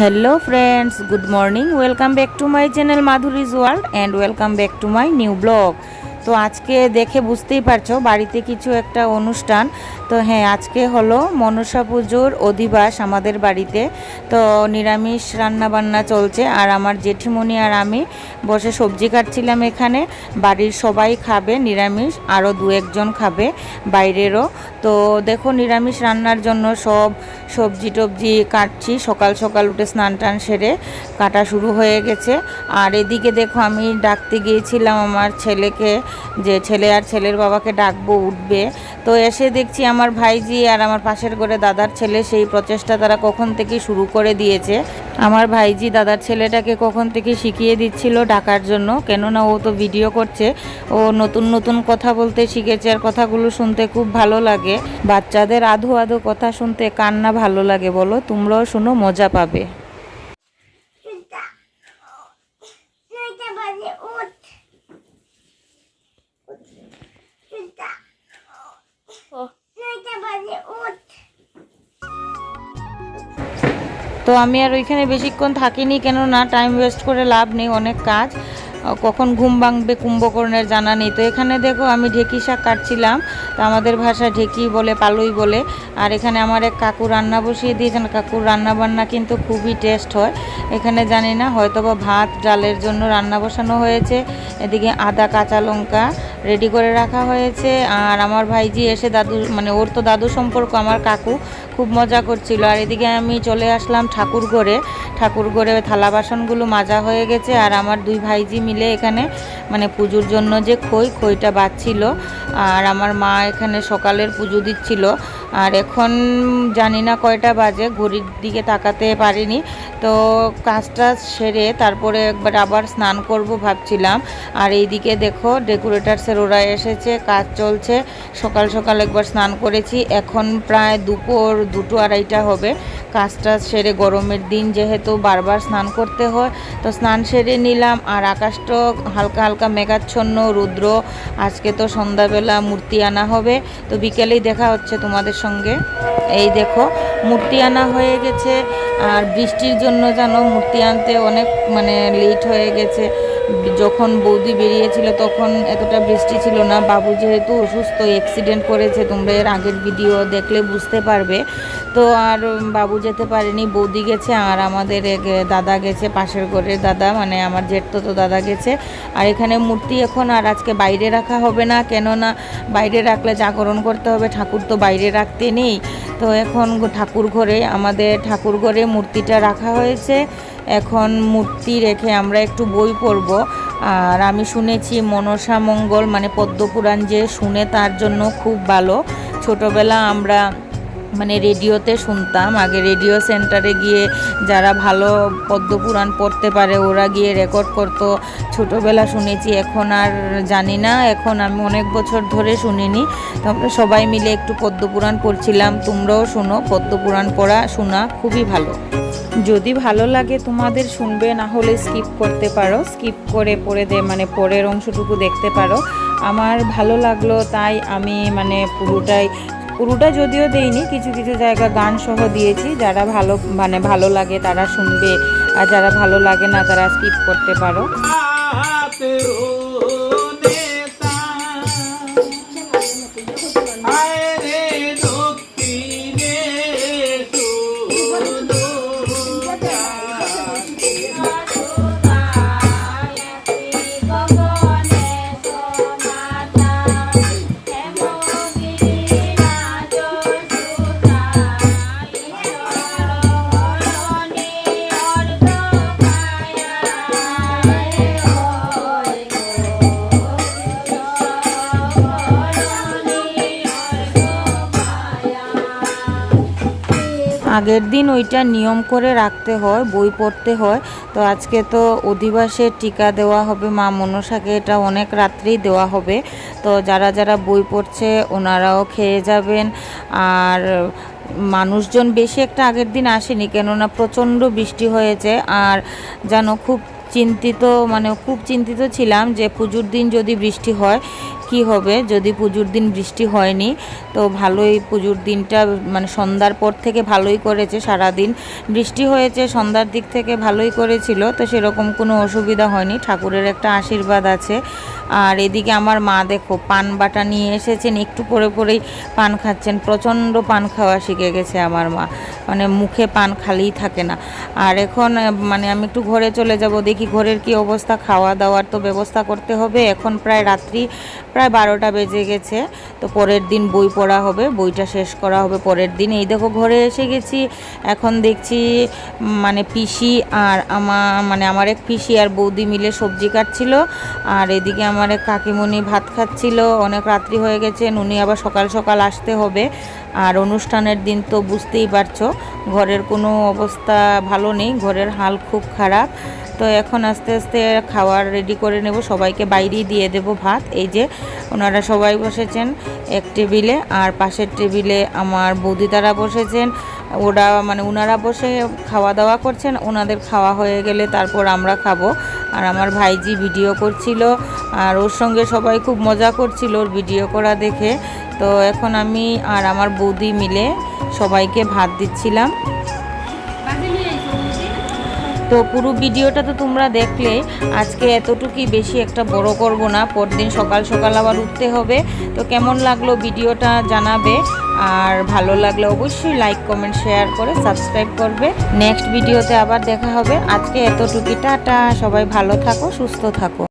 Hello friends, good morning, welcome back to my channel Madhuri's World and welcome back to my new blog. তো আজকে দেখে বুঝতেই পারছো বাড়িতে কিছু একটা অনুষ্ঠান তো হ্যাঁ আজকে হলো মনসা পুজোর অধিবাস আমাদের বাড়িতে তো নিরামিষ রান্নাবান্না চলছে আর আমার জেঠিমণি আর আমি বসে সবজি কাটছিলাম এখানে বাড়ির সবাই খাবে নিরামিষ আরও দু একজন খাবে বাইরেরও তো দেখো নিরামিষ রান্নার জন্য সব সবজি টবজি কাটছি সকাল সকাল উঠে স্নান টান সেরে কাটা শুরু হয়ে গেছে আর এদিকে দেখো আমি ডাকতে গিয়েছিলাম আমার ছেলেকে যে ছেলে আর ছেলের বাবাকে ডাকবো উঠবে তো এসে দেখছি আমার ভাইজি আর আমার পাশের ঘরে দাদার ছেলে সেই প্রচেষ্টা তারা কখন থেকে শুরু করে দিয়েছে আমার ভাইজি দাদার ছেলেটাকে কখন থেকে শিখিয়ে দিচ্ছিল ডাকার জন্য কেননা ও তো ভিডিও করছে ও নতুন নতুন কথা বলতে শিখেছে আর কথাগুলো শুনতে খুব ভালো লাগে বাচ্চাদের আধো আধো কথা শুনতে কান্না ভালো লাগে বলো তোমরাও শুনো মজা পাবে তো আমি আর ওইখানে বেশিক্ষণ থাকিনি কেননা টাইম ওয়েস্ট করে লাভ নেই অনেক কাজ কখন ঘুম ভাঙবে কুম্ভকর্ণের জানা নেই তো এখানে দেখো আমি ঢেঁকি শাক কাটছিলাম তো আমাদের ভাষা ঢেঁকি বলে পালুই বলে আর এখানে আমার এক কাকু রান্না বসিয়ে দিয়েছেন কাকুর রান্না বান্না কিন্তু খুবই টেস্ট হয় এখানে জানি না হয়তোবা ভাত ডালের জন্য রান্না বসানো হয়েছে এদিকে আদা কাঁচা লঙ্কা রেডি করে রাখা হয়েছে আর আমার ভাইজি এসে দাদু মানে ওর তো দাদু সম্পর্ক আমার কাকু খুব মজা করছিল আর এদিকে আমি চলে আসলাম ঠাকুরঘরে ঠাকুরঘরে থালা বাসনগুলো মাজা হয়ে গেছে আর আমার দুই ভাইজি মিলে এখানে মানে পুজোর জন্য যে খই খইটা বাঁচছিল আর আমার মা এখানে সকালের পুজো দিচ্ছিল আর এখন জানি না কয়টা বাজে ঘড়ির দিকে তাকাতে পারিনি তো কাজটা সেরে তারপরে একবার আবার স্নান করব ভাবছিলাম আর এইদিকে দেখো ডেকোরেটার্সের ওরা এসেছে কাজ চলছে সকাল সকাল একবার স্নান করেছি এখন প্রায় দুপুর দুটো আড়াইটা হবে কাজটা সেরে গরমের দিন যেহেতু বারবার স্নান করতে হয় তো স্নান সেরে নিলাম আর আকাশটা হালকা হালকা মেঘাচ্ছন্ন রুদ্র আজকে তো সন্ধ্যাবেলা মূর্তি আনা হবে তো বিকেলেই দেখা হচ্ছে তোমাদের সঙ্গে এই দেখো মূর্তি আনা হয়ে গেছে আর বৃষ্টির জন্য যেন মূর্তি আনতে অনেক মানে লেট হয়ে গেছে যখন বৌদি বেরিয়েছিল তখন এতটা বৃষ্টি ছিল না বাবু যেহেতু অসুস্থ অ্যাক্সিডেন্ট করেছে তোমরা এর আগের ভিডিও দেখলে বুঝতে পারবে তো আর বাবু যেতে পারেনি বৌদি গেছে আর আমাদের দাদা গেছে পাশের ঘরের দাদা মানে আমার জেঠতো তো দাদা গেছে আর এখানে মূর্তি এখন আর আজকে বাইরে রাখা হবে না কেননা বাইরে রাখলে জাগরণ করতে হবে ঠাকুর তো বাইরে রাখতে নেই তো এখন ঠাকুর ঘরে আমাদের ঠাকুর ঘরে মূর্তিটা রাখা হয়েছে এখন মূর্তি রেখে আমরা একটু বই পড়ব আর আমি শুনেছি মনসা মঙ্গল মানে পদ্মপুরাণ যে শুনে তার জন্য খুব ভালো ছোটবেলা আমরা মানে রেডিওতে শুনতাম আগে রেডিও সেন্টারে গিয়ে যারা ভালো পদ্মপুরাণ পড়তে পারে ওরা গিয়ে রেকর্ড করতো ছোটোবেলা শুনেছি এখন আর জানি না এখন আমি অনেক বছর ধরে শুনিনি তো সবাই মিলে একটু পদ্মপুরাণ পড়ছিলাম তোমরাও শোনো পদ্মপুরাণ পড়া শোনা খুবই ভালো যদি ভালো লাগে তোমাদের শুনবে না হলে স্কিপ করতে পারো স্কিপ করে পড়ে দে মানে পরের অংশটুকু দেখতে পারো আমার ভালো লাগলো তাই আমি মানে পুরোটাই পুরোটা যদিও দেইনি কিছু কিছু জায়গা গান সহ দিয়েছি যারা ভালো মানে ভালো লাগে তারা শুনবে আর যারা ভালো লাগে না তারা স্কিপ করতে পারো আগের দিন ওইটা নিয়ম করে রাখতে হয় বই পড়তে হয় তো আজকে তো অধিবাসের টিকা দেওয়া হবে মা মনসাকে এটা অনেক রাত্রেই দেওয়া হবে তো যারা যারা বই পড়ছে ওনারাও খেয়ে যাবেন আর মানুষজন বেশি একটা আগের দিন আসেনি কেননা প্রচণ্ড বৃষ্টি হয়েছে আর যেন খুব চিন্তিত মানে খুব চিন্তিত ছিলাম যে পুজোর দিন যদি বৃষ্টি হয় কি হবে যদি পুজোর দিন বৃষ্টি হয়নি তো ভালোই পুজোর দিনটা মানে সন্ধ্যার পর থেকে ভালোই করেছে সারা দিন বৃষ্টি হয়েছে সন্ধ্যার দিক থেকে ভালোই করেছিল তো সেরকম কোনো অসুবিধা হয়নি ঠাকুরের একটা আশীর্বাদ আছে আর এদিকে আমার মা দেখো পান বাটা নিয়ে এসেছেন একটু পরে পরেই পান খাচ্ছেন প্রচণ্ড পান খাওয়া শিখে গেছে আমার মা মানে মুখে পান খালিই থাকে না আর এখন মানে আমি একটু ঘরে চলে যাব দেখি ঘরের কি অবস্থা খাওয়া দাওয়ার তো ব্যবস্থা করতে হবে এখন প্রায় রাত্রি প্রায় বারোটা বেজে গেছে তো পরের দিন বই পড়া হবে বইটা শেষ করা হবে পরের দিন এই দেখো ঘরে এসে গেছি এখন দেখছি মানে পিসি আর আমার মানে আমার এক পিসি আর বৌদি মিলে সবজি কাটছিল আর এদিকে আমার এক কাকিমণি ভাত খাচ্ছিল অনেক রাত্রি হয়ে গেছে উনি আবার সকাল সকাল আসতে হবে আর অনুষ্ঠানের দিন তো বুঝতেই পারছো ঘরের কোনো অবস্থা ভালো নেই ঘরের হাল খুব খারাপ তো এখন আস্তে আস্তে খাওয়ার রেডি করে নেব সবাইকে বাইরেই দিয়ে দেব ভাত এই যে ওনারা সবাই বসেছেন এক টেবিলে আর পাশের টেবিলে আমার বৌদি তারা বসেছেন ওরা মানে ওনারা বসে খাওয়া দাওয়া করছেন ওনাদের খাওয়া হয়ে গেলে তারপর আমরা খাব আর আমার ভাইজি ভিডিও করছিল আর ওর সঙ্গে সবাই খুব মজা করছিল ওর ভিডিও করা দেখে তো এখন আমি আর আমার বৌদি মিলে সবাইকে ভাত দিচ্ছিলাম তো পুরো ভিডিওটা তো তোমরা দেখলে আজকে এতটুকুই বেশি একটা বড় করব না পরদিন সকাল সকাল আবার উঠতে হবে তো কেমন লাগলো ভিডিওটা জানাবে আর ভালো লাগলে অবশ্যই লাইক কমেন্ট শেয়ার করে সাবস্ক্রাইব করবে নেক্সট ভিডিওতে আবার দেখা হবে আজকে এতটুকি টাটা সবাই ভালো থাকো সুস্থ থাকো